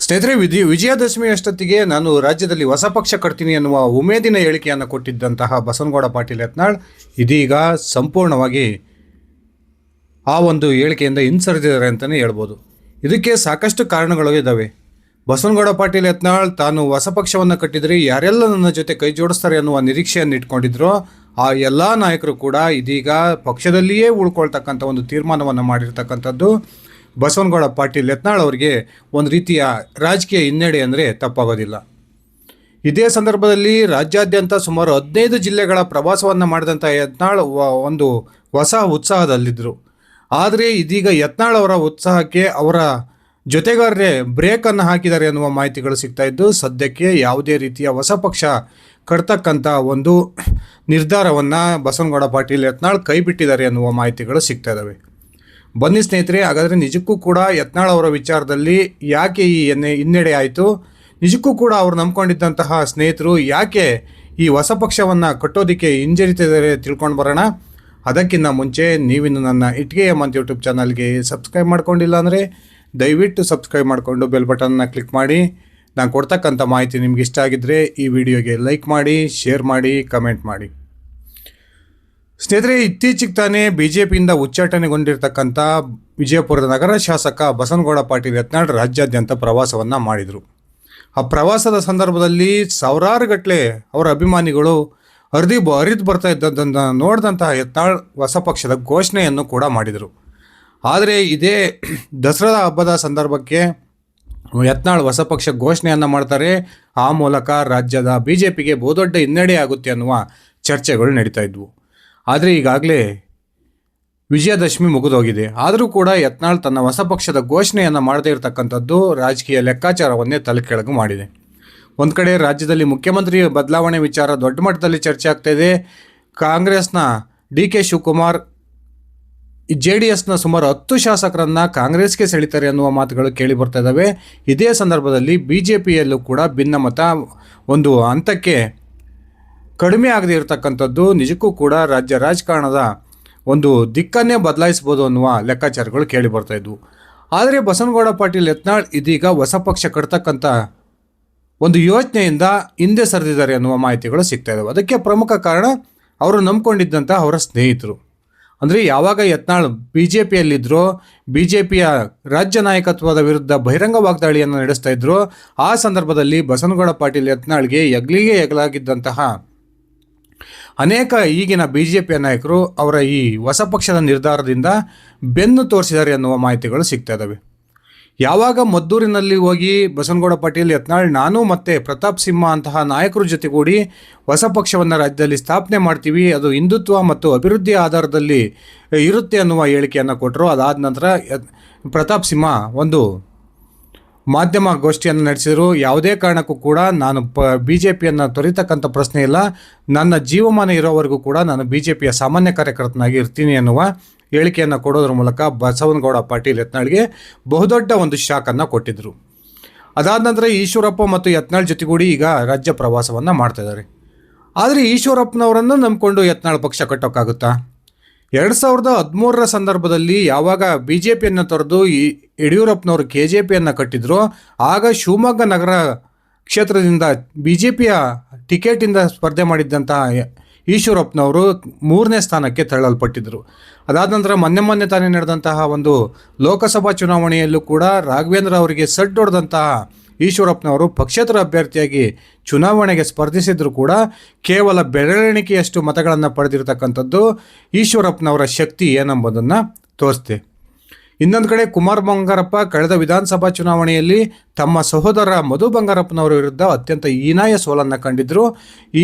ಸ್ನೇಹಿತರೆ ವಿಧಿ ವಿಜಯದಶಮಿ ಅಷ್ಟೊತ್ತಿಗೆ ನಾನು ರಾಜ್ಯದಲ್ಲಿ ಹೊಸ ಪಕ್ಷ ಕಟ್ತೀನಿ ಎನ್ನುವ ಉಮೇದಿನ ಹೇಳಿಕೆಯನ್ನು ಕೊಟ್ಟಿದ್ದಂತಹ ಬಸವನಗೌಡ ಪಾಟೀಲ್ ಯತ್ನಾಳ್ ಇದೀಗ ಸಂಪೂರ್ಣವಾಗಿ ಆ ಒಂದು ಹೇಳಿಕೆಯಿಂದ ಹಿಂಸರಿದಿದ್ದಾರೆ ಅಂತಲೇ ಹೇಳ್ಬೋದು. ಇದಕ್ಕೆ ಸಾಕಷ್ಟು ಕಾರಣಗಳು ಇದ್ದಾವೆ. ಬಸವನಗೌಡ ಪಾಟೀಲ್ ಯತ್ನಾಳ್, ತಾನು ಹೊಸ ಪಕ್ಷವನ್ನು ಕಟ್ಟಿದರೆ ಯಾರೆಲ್ಲ ನನ್ನ ಜೊತೆ ಕೈ ಜೋಡಿಸ್ತಾರೆ ಅನ್ನುವ ನಿರೀಕ್ಷೆಯನ್ನು ಇಟ್ಕೊಂಡಿದ್ರು ಆ ಎಲ್ಲ ನಾಯಕರು ಕೂಡ ಇದೀಗ ಪಕ್ಷದಲ್ಲಿಯೇ ಉಳ್ಕೊಳ್ತಕ್ಕಂಥ ಒಂದು ತೀರ್ಮಾನವನ್ನು ಮಾಡಿರ್ತಕ್ಕಂಥದ್ದು ಬಸವನಗೌಡ ಪಾಟೀಲ್ ಯತ್ನಾಳ್ ಅವರಿಗೆ ಒಂದು ರೀತಿಯ ರಾಜಕೀಯ ಹಿನ್ನಡೆ ಅಂದರೆ ತಪ್ಪಾಗೋದಿಲ್ಲ. ಇದೇ ಸಂದರ್ಭದಲ್ಲಿ ರಾಜ್ಯಾದ್ಯಂತ ಸುಮಾರು ಹದಿನೈದು ಜಿಲ್ಲೆಗಳ ಪ್ರವಾಸವನ್ನು ಮಾಡಿದಂಥ ಯತ್ನಾಳ್ ಒಂದು ಹೊಸ ಉತ್ಸಾಹದಲ್ಲಿದ್ದರು ಆದರೆ ಇದೀಗ ಯತ್ನಾಳ್ ಅವರ ಉತ್ಸಾಹಕ್ಕೆ ಅವರ ಜೊತೆಗಾರರೇ ಬ್ರೇಕನ್ನು ಹಾಕಿದ್ದಾರೆ ಅನ್ನುವ ಮಾಹಿತಿಗಳು ಸಿಗ್ತಾ ಇದ್ದು, ಸದ್ಯಕ್ಕೆ ಯಾವುದೇ ರೀತಿಯ ಹೊಸ ಪಕ್ಷ ಕಟ್ತಕ್ಕಂಥ ಒಂದು ನಿರ್ಧಾರವನ್ನು ಬಸವನಗೌಡ ಪಾಟೀಲ್ ಯತ್ನಾಳ್ ಕೈಬಿಟ್ಟಿದ್ದಾರೆ ಎನ್ನುವ ಮಾಹಿತಿಗಳು ಸಿಗ್ತಾ ಇದ್ದಾವೆ ಬನ್ನಿ ಸ್ನೇಹಿತರೆ, ಹಾಗಾದರೆ ನಿಜಕ್ಕೂ ಕೂಡ ಯತ್ನಾಳ್ ಅವರ ವಿಚಾರದಲ್ಲಿ ಯಾಕೆ ಈ ಎನ್ನೆ, ಹಿನ್ನಡೆ ಆಯಿತು? ನಿಜಕ್ಕೂ ಕೂಡ ಅವರು ನಂಬ್ಕೊಂಡಿದ್ದಂತಹ ಸ್ನೇಹಿತರು ಯಾಕೆ ಈ ಹೊಸ ಪಕ್ಷವನ್ನು ಕಟ್ಟೋದಕ್ಕೆ ಹಿಂಜರಿತಿದ್ದಾರೆ ತಿಳ್ಕೊಂಡು ಬರೋಣ. ಅದಕ್ಕಿಂತ ಮುಂಚೆ ನೀವಿನ್ನು ನನ್ನ ಇಟ್ಗೆ ಮಂತ್ ಯೂಟ್ಯೂಬ್ ಚಾನಲ್ಗೆ ಸಬ್ಸ್ಕ್ರೈಬ್ ಮಾಡ್ಕೊಂಡಿಲ್ಲ ಅಂದರೆ ದಯವಿಟ್ಟು ಸಬ್ಸ್ಕ್ರೈಬ್ ಮಾಡಿಕೊಂಡು ಬೆಲ್ ಬಟನ್ನ ಕ್ಲಿಕ್ ಮಾಡಿ. ನಾನು ಕೊಡ್ತಕ್ಕಂಥ ಮಾಹಿತಿ ನಿಮ್ಗೆ ಇಷ್ಟ ಆಗಿದ್ದರೆ ಈ ವಿಡಿಯೋಗೆ ಲೈಕ್ ಮಾಡಿ, ಶೇರ್ ಮಾಡಿ, ಕಮೆಂಟ್ ಮಾಡಿ. ಸ್ನೇಹಿತರೆ, ಇತ್ತೀಚೆಗೆ ತಾನೇ ಬಿಜೆಪಿಯಿಂದ ಉಚ್ಚಾಟನೆಗೊಂಡಿರ್ತಕ್ಕಂಥ ವಿಜಯಪುರದ ನಗರ ಶಾಸಕ ಬಸನಗೌಡ ಪಾಟೀಲ್ ಯತ್ನಾಳ್ ರಾಜ್ಯಾದ್ಯಂತ ಪ್ರವಾಸವನ್ನು ಮಾಡಿದರು. ಆ ಪ್ರವಾಸದ ಸಂದರ್ಭದಲ್ಲಿ ಸಾವಿರಾರು ಗಟ್ಟಲೆ ಅವರ ಅಭಿಮಾನಿಗಳು ಹರಿದು ಬ, ಹರಿದು ಬರ್ತಾ ಇದ್ದದ್ದನ್ನು ನೋಡಿದಂತಹ ಯತ್ನಾಳ್ ಹೊಸ ಪಕ್ಷದ ಘೋಷಣೆಯನ್ನು ಕೂಡ ಮಾಡಿದರು. ಆದರೆ ಇದೇ ದಸರಾ ಹಬ್ಬದ ಸಂದರ್ಭಕ್ಕೆ ಯತ್ನಾಳ್ ಹೊಸ ಪಕ್ಷ ಘೋಷಣೆಯನ್ನು ಮಾಡ್ತಾರೆ. ಆ ಮೂಲಕ ರಾಜ್ಯದ ಬಿ ಜೆ ಪಿಗೆ ಬಹುದೊಡ್ಡ ಹಿನ್ನಡೆ ಆಗುತ್ತೆ ಅನ್ನುವ ಚರ್ಚೆಗಳು ನಡೀತಾ ಇದ್ವು. ಆದರೆ ಈಗಾಗಲೇ ವಿಜಯದಶಮಿ ಮುಗಿದೋಗಿದೆ. ಆದರೂ ಕೂಡ ಯತ್ನಾಳ್ ತನ್ನ ಹೊಸ ಪಕ್ಷದ ಘೋಷಣೆಯನ್ನು ಮಾಡದೇ ಇರತಕ್ಕಂಥದ್ದು ರಾಜಕೀಯ ಲೆಕ್ಕಾಚಾರವನ್ನೇ ತಲೆಕೆಳಗು ಮಾಡಿದೆ. ಒಂದು ಕಡೆ ರಾಜ್ಯದಲ್ಲಿ ಮುಖ್ಯಮಂತ್ರಿ ಬದಲಾವಣೆ ವಿಚಾರ ದೊಡ್ಡ ಮಟ್ಟದಲ್ಲಿ ಚರ್ಚೆ ಆಗ್ತಾ ಇದೆ. ಕಾಂಗ್ರೆಸ್ನ D K Shivakumar, J D ಎಸ್ನ ಸುಮಾರು ಹತ್ತು ಶಾಸಕರನ್ನು ಕಾಂಗ್ರೆಸ್ಗೆ ಸೆಳಿತಾರೆ ಅನ್ನುವ ಮಾತುಗಳು ಕೇಳಿ ಬರ್ತಾ ಇದ್ದಾವೆ ಇದೇ ಸಂದರ್ಭದಲ್ಲಿ ಬಿ ಜೆ ಪಿಯಲ್ಲೂ ಕೂಡ ಭಿನ್ನಮತ ಒಂದು ಹಂತಕ್ಕೆ ಕಡಿಮೆ ಆಗದೇ ಇರತಕ್ಕಂಥದ್ದು ನಿಜಕ್ಕೂ ಕೂಡ ರಾಜ್ಯ ರಾಜಕಾರಣದ ಒಂದು ದಿಕ್ಕನ್ನೇ ಬದಲಾಯಿಸ್ಬೋದು ಅನ್ನುವ ಲೆಕ್ಕಾಚಾರಗಳು ಕೇಳಿ ಬರ್ತಾ ಇದ್ವು. ಆದರೆ ಬಸನಗೌಡ ಪಾಟೀಲ್ ಯತ್ನಾಳ್ ಇದೀಗ ಹೊಸ ಪಕ್ಷ ಕಟ್ತಕ್ಕಂಥ ಒಂದು ಯೋಚನೆಯಿಂದ ಹಿಂದೆ ಸರಿದಿದ್ದಾರೆ ಅನ್ನುವ ಮಾಹಿತಿಗಳು ಸಿಗ್ತಾ ಇದ್ದಾವೆ ಅದಕ್ಕೆ ಪ್ರಮುಖ ಕಾರಣ ಅವರು ನಂಬ್ಕೊಂಡಿದ್ದಂಥ ಅವರ ಸ್ನೇಹಿತರು. ಅಂದರೆ ಯಾವಾಗ ಯತ್ನಾಳ್ ಬಿ ಜೆ ಪಿಯಲ್ಲಿದ್ದರೋ ಬಿ ಜೆ ಪಿಯ ರಾಜ್ಯ ನಾಯಕತ್ವದ ವಿರುದ್ಧ ಬಹಿರಂಗ ವಾಗ್ದಾಳಿಯನ್ನು ನಡೆಸ್ತಾ ಇದ್ರು, ಆ ಸಂದರ್ಭದಲ್ಲಿ ಬಸನಗೌಡ ಪಾಟೀಲ್ ಯತ್ನಾಳ್ಗೆ ಎಗ್ಲಿಗೆ ಎಗಲಾಗಿದ್ದಂತಹ ಅನೇಕ ಈಗಿನ ಬಿ ಜೆ ಪಿಯ ನಾಯಕರು ಅವರ ಈ ಹೊಸ ಪಕ್ಷದ ನಿರ್ಧಾರದಿಂದ ಬೆನ್ನು ತೋರಿಸಿದ್ದಾರೆ ಎನ್ನುವ ಮಾಹಿತಿಗಳು ಸಿಗ್ತಾ ಇದ್ದಾವೆ ಯಾವಾಗ ಮದ್ದೂರಿನಲ್ಲಿ ಹೋಗಿ ಬಸನಗೌಡ ಪಾಟೀಲ್, ಯತ್ನಾಳ್, ನಾನು ಮತ್ತು ಪ್ರತಾಪ್ ಸಿಂಹ ಅಂತಹ ನಾಯಕರ ಜೊತೆಗೂಡಿ ಹೊಸ ಪಕ್ಷವನ್ನು ರಾಜ್ಯದಲ್ಲಿ ಸ್ಥಾಪನೆ ಮಾಡ್ತೀವಿ, ಅದು ಹಿಂದುತ್ವ ಮತ್ತು ಅಭಿವೃದ್ಧಿ ಆಧಾರದಲ್ಲಿ ಇರುತ್ತೆ ಅನ್ನುವ ಹೇಳಿಕೆಯನ್ನು ಕೊಟ್ಟರು ಅದಾದ ನಂತರ ಪ್ರತಾಪ್ ಸಿಂಹ ಒಂದು ಮಾಧ್ಯಮ ಗೋಷ್ಠಿಯನ್ನು ನಡೆಸಿದರು ಯಾವುದೇ ಕಾರಣಕ್ಕೂ ಕೂಡ ನಾನು ಪ ಬಿ ಜೆ ಪಿಯನ್ನು ತೊರಿತಕ್ಕಂಥ ಪ್ರಶ್ನೆ ಇಲ್ಲ. ನನ್ನ ಜೀವಮಾನ ಇರೋವರೆಗೂ ಕೂಡ ನಾನು ಬಿ ಜೆ ಪಿಯ ಸಾಮಾನ್ಯ ಕಾರ್ಯಕರ್ತನಾಗಿ ಇರ್ತೀನಿ ಅನ್ನುವ ಹೇಳಿಕೆಯನ್ನು ಕೊಡೋದ್ರ ಮೂಲಕ ಬಸವನಗೌಡ ಪಾಟೀಲ್ ಯತ್ನಾಳ್ಗೆ ಬಹುದೊಡ್ಡ ಒಂದು ಶಾಕನ್ನು ಕೊಟ್ಟಿದ್ದರು ಅದಾದ ನಂತರ ಈಶ್ವರಪ್ಪ ಮತ್ತು ಯತ್ನಾಳ್ ಜೊತೆಗೂಡಿ ಈಗ ರಾಜ್ಯ ಪ್ರವಾಸವನ್ನು ಮಾಡ್ತಾಯಿದ್ದಾರೆ ಆದರೆ ಈಶ್ವರಪ್ಪನವರನ್ನು ನಂಬಿಕೊಂಡು ಯತ್ನಾಳ್ ಪಕ್ಷ ಕಟ್ಟೋಕ್ಕಾಗುತ್ತಾ? ಎರಡು ಸಾವಿರದ ಹದಿಮೂರರ ಸಂದರ್ಭದಲ್ಲಿ ಯಾವಾಗ ಬಿ ಜೆ ಪಿಯನ್ನು ತೊರೆದು ಈ ಯಡಿಯೂರಪ್ಪನವರು ಕೆ ಜೆ ಪಿಯನ್ನು ಕಟ್ಟಿದ್ರು. ಆಗ ಶಿವಮೊಗ್ಗ ನಗರ ಕ್ಷೇತ್ರದಿಂದ ಬಿ ಜೆ ಪಿಯ ಟಿಕೆಟಿಂದ ಸ್ಪರ್ಧೆ ಮಾಡಿದ್ದಂತಹ ಈಶ್ವರಪ್ಪನವರು ಮೂರನೇ ಸ್ಥಾನಕ್ಕೆ ತಳ್ಳಲ್ಪಟ್ಟಿದ್ದರು ಅದಾದ ನಂತರ ಮೊನ್ನೆ ಮೊನ್ನೆ ತಾನೇ ನಡೆದಂತಹ ಒಂದು ಲೋಕಸಭಾ ಚುನಾವಣೆಯಲ್ಲೂ ಕೂಡ ರಾಘವೇಂದ್ರ ಅವರಿಗೆ ಸಡ್ಡು ಹೊಡೆದಂತಹ ಈಶ್ವರಪ್ಪನವರು ಪಕ್ಷೇತರ ಅಭ್ಯರ್ಥಿಯಾಗಿ ಚುನಾವಣೆಗೆ ಸ್ಪರ್ಧಿಸಿದ್ರು ಕೂಡ ಕೇವಲ ಬೆರಳೆಣಿಕೆಯಷ್ಟು ಮತಗಳನ್ನು ಪಡೆದಿರತಕ್ಕಂಥದ್ದು ಈಶ್ವರಪ್ಪನವರ ಶಕ್ತಿ ಏನೆಂಬುದನ್ನು ತೋರಿಸ್ತೆ ಇನ್ನೊಂದು ಕಡೆ ಕುಮಾರ್ ಬಂಗಾರಪ್ಪ ಕಳೆದ ವಿಧಾನಸಭಾ ಚುನಾವಣೆಯಲ್ಲಿ ತಮ್ಮ ಸಹೋದರ ಮಧು ಬಂಗಾರಪ್ಪನವರ ವಿರುದ್ಧ ಅತ್ಯಂತ ಹೀನಾಯ ಸೋಲನ್ನು ಕಂಡಿದ್ರು.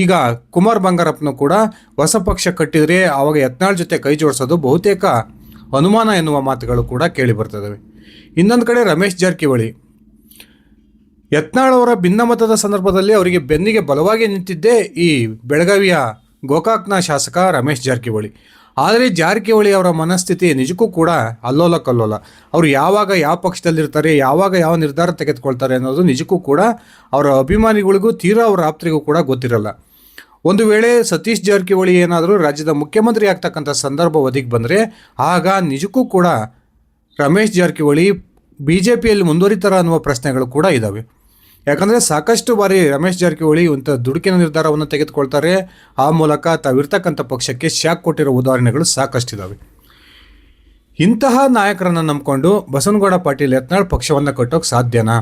ಈಗ ಕುಮಾರ್ ಬಂಗಾರಪ್ಪನು ಕೂಡ ಹೊಸ ಪಕ್ಷ ಕಟ್ಟಿದರೆ ಆವಾಗ ಯತ್ನಾಳ್ ಜೊತೆ ಕೈ ಜೋಡಿಸೋದು ಬಹುತೇಕ ಅನುಮಾನ ಎನ್ನುವ ಮಾತುಗಳು ಕೂಡ ಕೇಳಿ ಬರ್ತದವೆ. ಇನ್ನೊಂದು ಕಡೆ ರಮೇಶ್ ಜಾರಕಿಹೊಳಿ, ಯತ್ನಾಳ್ ಅವರ ಭಿನ್ನಮತದ ಸಂದರ್ಭದಲ್ಲಿ ಅವರಿಗೆ ಬೆನ್ನಿಗೆ ಬಲವಾಗಿ ನಿಂತಿದ್ದೇ ಈ ಬೆಳಗಾವಿಯ ಗೋಕಾಕ್ನ ಶಾಸಕ ರಮೇಶ್ ಜಾರಕಿಹೊಳಿ. ಆದರೆ ಜಾರಕಿಹೊಳಿ ಅವರ ಮನಸ್ಥಿತಿ ನಿಜಕ್ಕೂ ಕೂಡ ಅಲ್ಲೋಲ ಕಲ್ಲೋಲ. ಅವರು ಯಾವಾಗ ಯಾವ ಪಕ್ಷದಲ್ಲಿರ್ತಾರೆ, ಯಾವಾಗ ಯಾವ ನಿರ್ಧಾರ ತೆಗೆದುಕೊಳ್ತಾರೆ ಅನ್ನೋದು ನಿಜಕ್ಕೂ ಕೂಡ ಅವರ ಅಭಿಮಾನಿಗಳಿಗೂ ತೀರಾ ಅವರ ಆಪ್ತರಿಗೂ ಕೂಡ ಗೊತ್ತಿರಲ್ಲ. ಒಂದು ವೇಳೆ ಸತೀಶ್ ಜಾರಕಿಹೊಳಿ ಏನಾದರೂ ರಾಜ್ಯದ ಮುಖ್ಯಮಂತ್ರಿ ಆಗ್ತಕ್ಕಂಥ ಸಂದರ್ಭ ಒದಗಿ ಬಂದರೆ, ಆಗ ನಿಜಕ್ಕೂ ಕೂಡ ರಮೇಶ್ ಜಾರಕಿಹೊಳಿ ಬಿ ಜೆ ಪಿಯಲ್ಲಿ ಮುಂದುವರಿತಾರ ಅನ್ನುವ ಪ್ರಶ್ನೆಗಳು ಕೂಡ ಇದ್ದಾವೆ ಯಾಕಂದರೆ ಸಾಕಷ್ಟು ಬಾರಿ ರಮೇಶ್ ಜಾರಕಿಹೊಳಿ ಇಂಥ ದುಡುಕಿನ ನಿರ್ಧಾರವನ್ನು ತೆಗೆದುಕೊಳ್ತಾರೆ. ಆ ಮೂಲಕ ತಾವಿರ್ತಕ್ಕಂಥ ಪಕ್ಷಕ್ಕೆ ಶಾಕ್ ಕೊಟ್ಟಿರೋ ಉದಾಹರಣೆಗಳು ಸಾಕಷ್ಟಿದ್ದಾವೆ ಇಂತಹ ನಾಯಕರನ್ನು ನಂಬಿಕೊಂಡು ಬಸವನಗೌಡ ಪಾಟೀಲ್ ಯತ್ನಾಳ್ ಪಕ್ಷವನ್ನು ಕಟ್ಟೋಕೆ ಸಾಧ್ಯನಾ?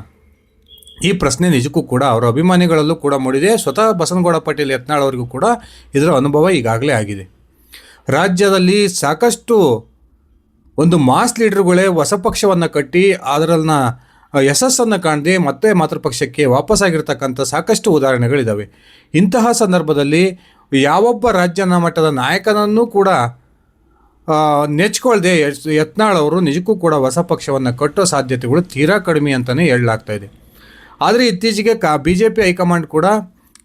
ಈ ಪ್ರಶ್ನೆ ನಿಜಕ್ಕೂ ಕೂಡ ಅವರ ಅಭಿಮಾನಿಗಳಲ್ಲೂ ಕೂಡ ಮೂಡಿದೆ. ಸ್ವತಃ ಬಸವನಗೌಡ ಪಾಟೀಲ್ ಯತ್ನಾಳ್ ಅವರಿಗೂ ಕೂಡ ಇದರ ಅನುಭವ ಈಗಾಗಲೇ ಆಗಿದೆ. ರಾಜ್ಯದಲ್ಲಿ ಸಾಕಷ್ಟು ಒಂದು ಮಾಸ್ ಲೀಡರ್ಗಳೇ ಹೊಸ ಪಕ್ಷವನ್ನು ಕಟ್ಟಿ ಅದರನ್ನ ಯಶಸ್ಸನ್ನು ಕಾಣದೆ ಮತ್ತೆ ಮಾತೃಪಕ್ಷಕ್ಕೆ ವಾಪಸ್ಸಾಗಿರ್ತಕ್ಕಂಥ ಸಾಕಷ್ಟು ಉದಾಹರಣೆಗಳಿದ್ದಾವೆ ಇಂತಹ ಸಂದರ್ಭದಲ್ಲಿ ಯಾವೊಬ್ಬ ರಾಜ್ಯನ ಮಟ್ಟದ ನಾಯಕನನ್ನೂ ಕೂಡ ಯತ್- ಯತ್ನಾಳ್ ಅವರು ನಿಜಕ್ಕೂ ಕೂಡ ಹೊಸ ಪಕ್ಷವನ್ನು ಕಟ್ಟೋ ಸಾಧ್ಯತೆಗಳು ತೀರಾ ಕಡಿಮೆ ಅಂತಲೇ ಹೇಳಲಾಗ್ತಾ ಇದೆ. ಆದರೆ ಇತ್ತೀಚೆಗೆ ಕಾ ಬಿ ಜೆ ಪಿ ಹೈಕಮಾಂಡ್ ಕೂಡ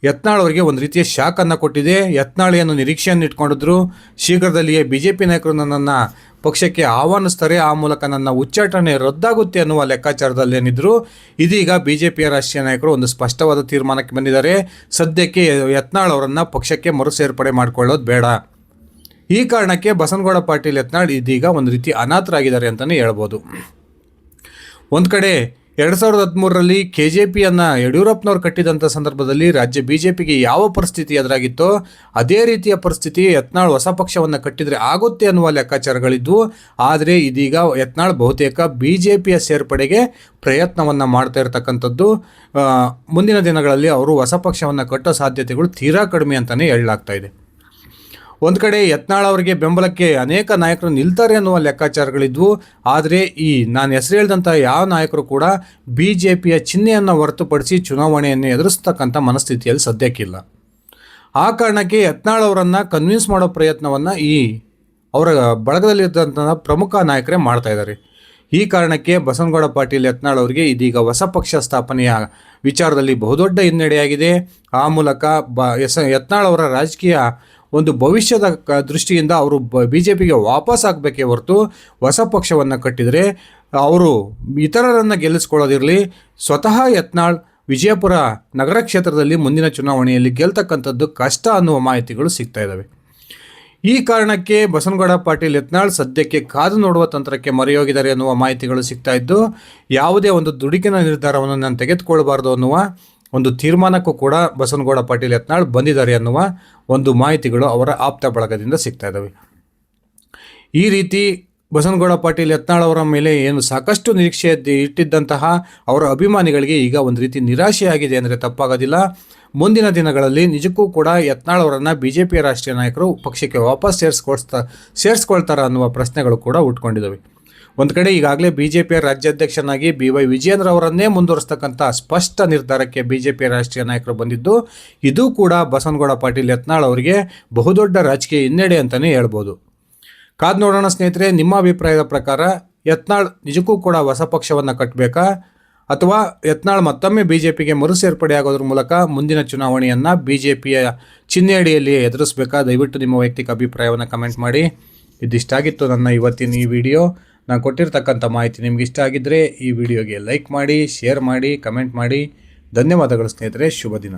ಯತ್ನಾಳ್ ಅವರಿಗೆ ಒಂದು ರೀತಿಯ ಶಾಕನ್ನು ಕೊಟ್ಟಿದೆ. ಯತ್ನಾಳಿಯನ್ನು ಏನು ನಿರೀಕ್ಷೆಯನ್ನು ಇಟ್ಕೊಂಡಿದ್ರು. ಶೀಘ್ರದಲ್ಲಿಯೇ ಬಿ ಜೆ ಪಿ ನಾಯಕರು ನನ್ನನ್ನು ಪಕ್ಷಕ್ಕೆ ಆಹ್ವಾನಿಸ್ತಾರೆ. ಆ ಮೂಲಕ ನನ್ನ ಉಚ್ಚಾಟನೆ ರದ್ದಾಗುತ್ತೆ ಅನ್ನುವ ಲೆಕ್ಕಾಚಾರದಲ್ಲಿ ಏನಿದ್ರು. ಇದೀಗ ಬಿ ಜೆ ಪಿಯ ರಾಷ್ಟ್ರೀಯ ನಾಯಕರು ಒಂದು ಸ್ಪಷ್ಟವಾದ ತೀರ್ಮಾನಕ್ಕೆ ಬಂದಿದ್ದಾರೆ. ಸದ್ಯಕ್ಕೆ ಯತ್ನಾಳ್ ಅವರನ್ನು ಪಕ್ಷಕ್ಕೆ ಮರು ಸೇರ್ಪಡೆ ಮಾಡಿಕೊಳ್ಳೋದು ಬೇಡ. ಈ ಕಾರಣಕ್ಕೆ ಬಸನಗೌಡ ಪಾಟೀಲ್ ಯತ್ನಾಳ್ ಇದೀಗ ಒಂದು ರೀತಿ ಅನಾಥರಾಗಿದ್ದಾರೆ ಅಂತಲೇ ಹೇಳ್ಬೋದು. ಒಂದು ಕಡೆ ಎರಡು ಸಾವಿರದ ಹದಿಮೂರರಲ್ಲಿ ಕೆ ಜೆ ಪಿಯನ್ನು ಯಡಿಯೂರಪ್ಪನವ್ರು ಕಟ್ಟಿದಂಥ ಸಂದರ್ಭದಲ್ಲಿ ರಾಜ್ಯ ಬಿ ಜೆ ಪಿಗೆ ಯಾವ ಪರಿಸ್ಥಿತಿ ಎದುರಾಗಿತ್ತೋ ಅದೇ ರೀತಿಯ ಪರಿಸ್ಥಿತಿ ಯತ್ನಾಳ್ ಹೊಸ ಪಕ್ಷವನ್ನು ಕಟ್ಟಿದರೆ ಆಗುತ್ತೆ ಅನ್ನುವ ಲೆಕ್ಕಾಚಾರಗಳಿದ್ವು. ಆದರೆ ಇದೀಗ ಯತ್ನಾಳ್ ಬಹುತೇಕ ಬಿ ಜೆ ಪಿಯ ಸೇರ್ಪಡೆಗೆ ಪ್ರಯತ್ನವನ್ನು ಮಾಡ್ತಾ ಇರತಕ್ಕಂಥದ್ದು. ಮುಂದಿನ ದಿನಗಳಲ್ಲಿ ಅವರು ಹೊಸ ಪಕ್ಷವನ್ನು ಕಟ್ಟೋ ಸಾಧ್ಯತೆಗಳು ತೀರಾ ಕಡಿಮೆ ಅಂತಲೇ ಹೇಳಲಾಗ್ತಾ ಇದೆ. ಒಂದು ಕಡೆ ಯತ್ನಾಳ್ ಅವರಿಗೆ ಬೆಂಬಲಕ್ಕೆ ಅನೇಕ ನಾಯಕರು ನಿಲ್ತಾರೆ ಅನ್ನುವ ಲೆಕ್ಕಾಚಾರಗಳಿದ್ವು. ಆದರೆ ಈ ನಾನು ಹೆಸರು ಹೇಳಿದಂಥ ಯಾವ ನಾಯಕರು ಕೂಡ ಬಿ ಜೆ ಪಿಯ ಚಿಹ್ನೆಯನ್ನು ಹೊರತುಪಡಿಸಿ ಚುನಾವಣೆಯನ್ನು ಎದುರಿಸ್ತಕ್ಕಂಥ ಮನಸ್ಥಿತಿಯಲ್ಲಿ ಸದ್ಯಕ್ಕಿಲ್ಲ ಆ ಕಾರಣಕ್ಕೆ ಯತ್ನಾಳ್ ಅವರನ್ನು ಕನ್ವಿನ್ಸ್ ಮಾಡೋ ಪ್ರಯತ್ನವನ್ನು ಈ ಅವರ ಬಳಗದಲ್ಲಿದ್ದಂಥ ಪ್ರಮುಖ ನಾಯಕರೇ ಮಾಡ್ತಾ ಇದ್ದಾರೆ ಈ ಕಾರಣಕ್ಕೆ ಬಸವನಗೌಡ ಪಾಟೀಲ್ ಯತ್ನಾಳ್ ಅವರಿಗೆ ಇದೀಗ ಹೊಸ ಪಕ್ಷ ಸ್ಥಾಪನೆಯ ವಿಚಾರದಲ್ಲಿ ಬಹುದೊಡ್ಡ ಹಿನ್ನಡೆಯಾಗಿದೆ. ಆ ಮೂಲಕ ಬ ಎಸ್ ಯತ್ನಾಳ್ ಅವರ ರಾಜಕೀಯ ಒಂದು ಭವಿಷ್ಯದ ದೃಷ್ಟಿಯಿಂದ ಅವರು ಬಿ ಜೆ ಪಿಗೆ ವಾಪಸ್ ಆಗಬೇಕೇ ಹೊರತು ಹೊಸ ಪಕ್ಷವನ್ನು ಕಟ್ಟಿದರೆ ಅವರು ಇತರರನ್ನು ಗೆಲ್ಲಿಸ್ಕೊಳ್ಳೋದಿರಲಿ. ಸ್ವತಃ ಯತ್ನಾಳ್ ವಿಜಯಪುರ ನಗರ ಕ್ಷೇತ್ರದಲ್ಲಿ ಮುಂದಿನ ಚುನಾವಣೆಯಲ್ಲಿ ಗೆಲ್ತಕ್ಕಂಥದ್ದು ಕಷ್ಟ ಅನ್ನುವ ಮಾಹಿತಿಗಳು ಸಿಗ್ತಾ ಇದ್ದಾವೆ ಈ ಕಾರಣಕ್ಕೆ ಬಸನಗೌಡ ಪಾಟೀಲ್ ಯತ್ನಾಳ್ ಸದ್ಯಕ್ಕೆ ಕಾದು ನೋಡುವ ತಂತ್ರಕ್ಕೆ ಮರೆಯೋಗಿದ್ದಾರೆ ಅನ್ನುವ ಮಾಹಿತಿಗಳು ಸಿಗ್ತಾ ಇದ್ದು, ಯಾವುದೇ ಒಂದು ದುಡುಕಿನ ನಿರ್ಧಾರವನ್ನು ನಾನು ತೆಗೆದುಕೊಳ್ಬಾರ್ದು ಅನ್ನುವ ಒಂದು ತೀರ್ಮಾನಕ್ಕೂ ಕೂಡ ಬಸವನಗೌಡ ಪಾಟೀಲ್ ಯತ್ನಾಳ್ ಬಂದಿದ್ದಾರೆ ಅನ್ನುವ ಒಂದು ಮಾಹಿತಿಗಳು ಅವರ ಆಪ್ತ ಬಳಗದಿಂದ ಸಿಗ್ತಾ ಇದ್ದಾವೆ ಈ ರೀತಿ ಬಸವನಗೌಡ ಪಾಟೀಲ್ ಯತ್ನಾಳ್ ಅವರ ಮೇಲೆ ಏನು ಸಾಕಷ್ಟು ನಿರೀಕ್ಷೆ ಇಟ್ಟಿದ್ದಂತಹ ಅವರ ಅಭಿಮಾನಿಗಳಿಗೆ ಈಗ ಒಂದು ರೀತಿ ನಿರಾಶೆಯಾಗಿದೆ ಅಂದರೆ ತಪ್ಪಾಗೋದಿಲ್ಲ. ಮುಂದಿನ ದಿನಗಳಲ್ಲಿ ನಿಜಕ್ಕೂ ಕೂಡ ಯತ್ನಾಳ್ ಅವರನ್ನು ಬಿ ಜೆ ಪಿಯ ರಾಷ್ಟ್ರೀಯ ನಾಯಕರು ಪಕ್ಷಕ್ಕೆ ವಾಪಸ್ ಸೇರಿಸ್ಕೊಳ್ತಾ ಸೇರಿಸ್ಕೊಳ್ತಾರ ಅನ್ನುವ ಪ್ರಶ್ನೆಗಳು ಕೂಡ ಉಟ್ಕೊಂಡಿದ್ದಾವೆ ಒಂದು ಕಡೆ ಈಗಾಗಲೇ ಬಿ ಜೆ ಪಿಯ ರಾಜ್ಯಾಧ್ಯಕ್ಷನಾಗಿ ಬಿ ವೈ ವಿಜಯೇಂದ್ರ ಅವರನ್ನೇ ಮುಂದುವರಿಸ್ತಕ್ಕಂಥ ಸ್ಪಷ್ಟ ನಿರ್ಧಾರಕ್ಕೆ ಬಿ ಜೆ ಪಿಯ ರಾಷ್ಟ್ರೀಯ ನಾಯಕರು ಬಂದಿದ್ದು, ಇದು ಕೂಡ ಬಸನಗೌಡ ಪಾಟೀಲ್ ಯತ್ನಾಳ್ ಅವರಿಗೆ ಬಹುದೊಡ್ಡ ರಾಜಕೀಯ ಹಿನ್ನಡೆ ಅಂತಲೇ ಹೇಳ್ಬೋದು. ಕಾದ್ ನೋಡೋಣ ಸ್ನೇಹಿತರೆ, ನಿಮ್ಮ ಅಭಿಪ್ರಾಯದ ಪ್ರಕಾರ ಯತ್ನಾಳ್ ನಿಜಕ್ಕೂ ಕೂಡ ಹೊಸ ಪಕ್ಷವನ್ನು ಕಟ್ಟಬೇಕಾ ಅಥವಾ ಯತ್ನಾಳ್ ಮತ್ತೊಮ್ಮೆ ಬಿ ಜೆ ಪಿಗೆ ಮರು ಸೇರ್ಪಡೆಯಾಗೋದ್ರ ಮೂಲಕ ಮುಂದಿನ ಚುನಾವಣೆಯನ್ನು ಬಿ ಜೆ ಪಿಯ ಚಿಹ್ನೆಯಡಿಯಲ್ಲಿ ಎದುರಿಸಬೇಕಾ? ದಯವಿಟ್ಟು ನಿಮ್ಮ ವೈಯಕ್ತಿಕ ಅಭಿಪ್ರಾಯವನ್ನು ಕಮೆಂಟ್ ಮಾಡಿ. ಇದಿಷ್ಟಾಗಿತ್ತು ನನ್ನ ಇವತ್ತಿನ ಈ ವಿಡಿಯೋ. ನಾನು ಕೊಟ್ಟಿರ್ತಕ್ಕಂಥ ಮಾಹಿತಿ ನಿಮ್ಗೆ ಇಷ್ಟ ಆಗಿದ್ದರೆ ಈ ವಿಡಿಯೋಗೆ ಲೈಕ್ ಮಾಡಿ ಶೇರ್ ಮಾಡಿ ಕಮೆಂಟ್ ಮಾಡಿ. ಧನ್ಯವಾದಗಳು ಸ್ನೇಹಿತರೆ, ಶುಭ ದಿನ.